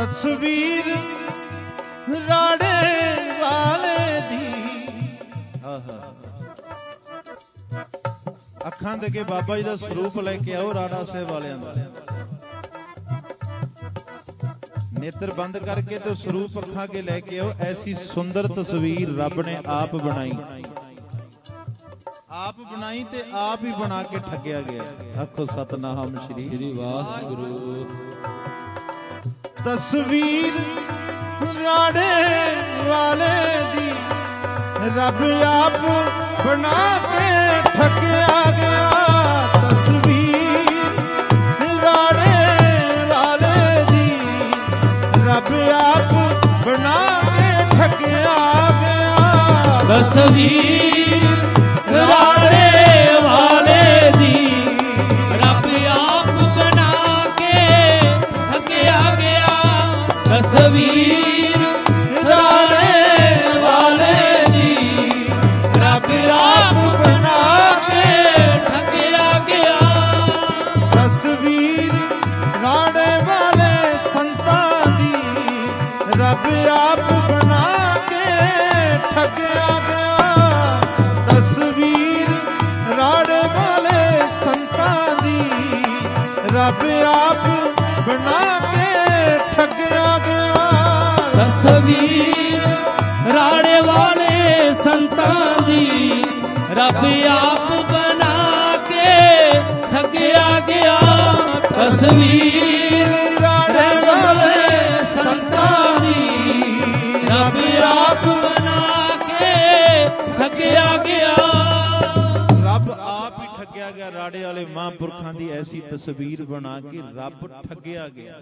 ਤਸਵੀਰ ਰਾੜੇ ਵਾਲੇ ਦੀ। ਆਹਾ ਅੱਖਾਂ ਦੇ ਕੇ ਬਾਬਾ ਜੀ ਦਾ ਸਰੂਪ ਲੈ ਕੇ ਆਓ ਰਾੜਾ ਸਾਹਿਬ ਵਾਲਿਆਂ ਦਾ। ਨੇਤਰ ਬੰਦ ਕਰਕੇ ਤੇ ਸਰੂਪ ਅੱਖਾਂ ਕੇ ਲੈ ਕੇ ਆਓ। ਐਸੀ ਸੁੰਦਰ ਤਸਵੀਰ ਰੱਬ ਨੇ ਆਪ ਬਣਾਈ। ਆਪ ਬਣਾਈ ਤੇ ਆਪ ਹੀ ਬਣਾ ਕੇ ਠੱਗਿਆ ਗਿਆ। ਆਖੋ ਸਤਨਾਮ ਸ੍ਰੀ ਵਾਹਿਗੁਰੂ। ਤਸਵੀਰ ਰਾੜੇ ਵਾਲੇ ਦੀ। ਰੱਬ ਆਪ ਬਣਾ ਕੇ ਠੱਗਿਆ ਗਿਆ ਤਸਵੀਰ ਰਾੜੇ ਵਾਲੇ ਦੀ। ਰੱਬ ਆਪ ਬਣਾ ਕੇ ਠੱਗਿਆ ਗਿਆ ਤਸਵੀਰ। ਤਸਵੀਰ ਰਾੜੇ ਵਾਲੇ ਦੀ ਰੱਬ ਆਪ ਬਣਾ ਕੇ ਠੱਗਿਆ ਗਿਆ। ਤਸਵੀਰ ਰਾੜੇ ਵਾਲੇ ਸੰਤਾਂ ਦੀ। ਰੱਬ ਆਪ ਬਣਾ ਕੇ ਠੱਗਿਆ ਗਿਆ। ਤਸਵੀਰ ਰਾੜੇ ਵਾਲੇ ਸੰਤਾਂ ਦੀ। ਰੱਬ ਆਪ ਬਣਾ ਤਸਵੀਰ ਰਾੜੇ ਵਾਲੇ ਸੰਤਾਂ ਦੀ ਰੱਬ ਆਪ ਬਣਾ ਕੇ ਠੱਗਿਆ ਗਿਆ ਤਸਵੀਰ। ਰਾੜੇ ਵਾਲੇ ਸੰਤਾਂ ਦੀ ਰੱਬ ਆਪ ਬਣਾ ਕੇ ਠੱਗਿਆ ਗਿਆ। ਰੱਬ ਆਪ ਹੀ ਠੱਗਿਆ ਗਿਆ। ਰਾੜੇ ਵਾਲੇ ਮਹਾਂਪੁਰਖਾਂ ਦੀ ਐਸੀ ਤਸਵੀਰ ਬਣਾ ਕੇ ਰੱਬ ਠੱਗਿਆ ਗਿਆ।